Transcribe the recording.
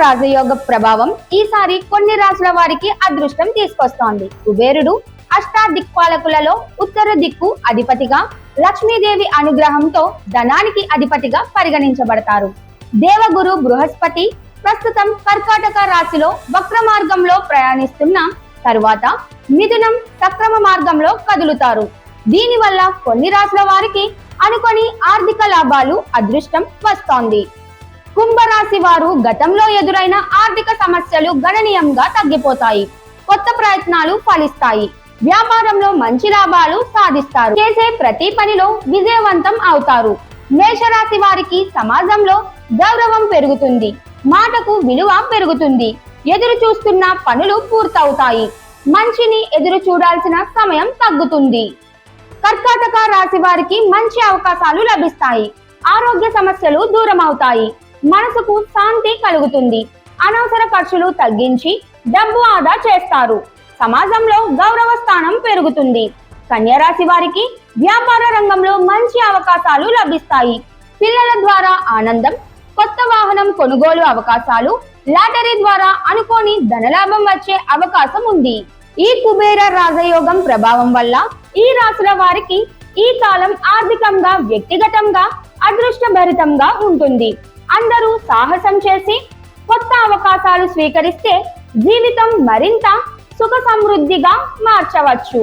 రాజయోగ ప్రభావం ఈసారి కొన్ని రాసుల వారికి అదృష్టం తీసుకొస్తోంది. కుబేరుడు అష్టాదిక్పాలకులలో ఉత్తర దిక్కు అధిపతిగా లక్ష్మీదేవి అనుగ్రహంతో ధనానికి అధిపతిగా పరిగణించబడతారు. దేవగురు బృహస్పతి ప్రస్తుతం కర్కాటక రాశిలో వక్ర మార్గంలో ప్రయాణిస్తున్న తరువాత మిథునం సక్రమ మార్గంలో కదులుతారు. దీనివల్ల కొన్ని రాశుల వారికి అనుకొని ఆర్థిక లాభాలు అదృష్టం వస్తోంది. కుంభరాశి వారు గతంలో ఎదురైన ఆర్థిక సమస్యలు గణనీయంగా తగ్గిపోతాయి. కొత్త ప్రయత్నాలు ఫలిస్తాయి. వ్యాపారంలో మంచి లాభాలు సాధిస్తారు. చేసే ప్రతి పనిలో విజయవంతం అవుతారు. మేషరాశి వారికి సమాజంలో గౌరవం పెరుగుతుంది. మాటకు విలువ పెరుగుతుంది. ఎదురు చూస్తున్న పనులు పూర్తవుతాయి. మంచిని ఎదురు చూడాల్సిన సమయం తగ్గుతుంది. కర్కాటక రాశి వారికి మంచి అవకాశాలు లభిస్తాయి. ఆరోగ్య సమస్యలు దూరం అవుతాయి మనసుకు శాంతి కలుగుతుంది. అనవసర ఖర్చులు తగ్గించి డబ్బు ఆదా చేస్తారు. సమాజంలో గౌరవ స్థానం పెరుగుతుంది. కన్యరాశి వారికి వ్యాపార రంగంలో మంచి అవకాశాలు లభిస్తాయి. పిల్లల ద్వారా ఆనందం కొత్త వాహనం కొనుగోలు అవకాశాలు లాటరీ ద్వారా అనుకోని ధనలాభం వచ్చే అవకాశం ఉంది. ఈ కుబేర రాజయోగం ప్రభావం వల్ల ఈ రాశుల వారికి ఈ కాలం ఆర్థికంగా వ్యక్తిగతంగా అదృష్టభరితంగా ఉంటుంది. అందరూ సాహసం చేసి కొత్త అవకాశాలు స్వీకరిస్తే జీవితం మరింత సుఖ సమృద్ధిగా మార్చవచ్చు.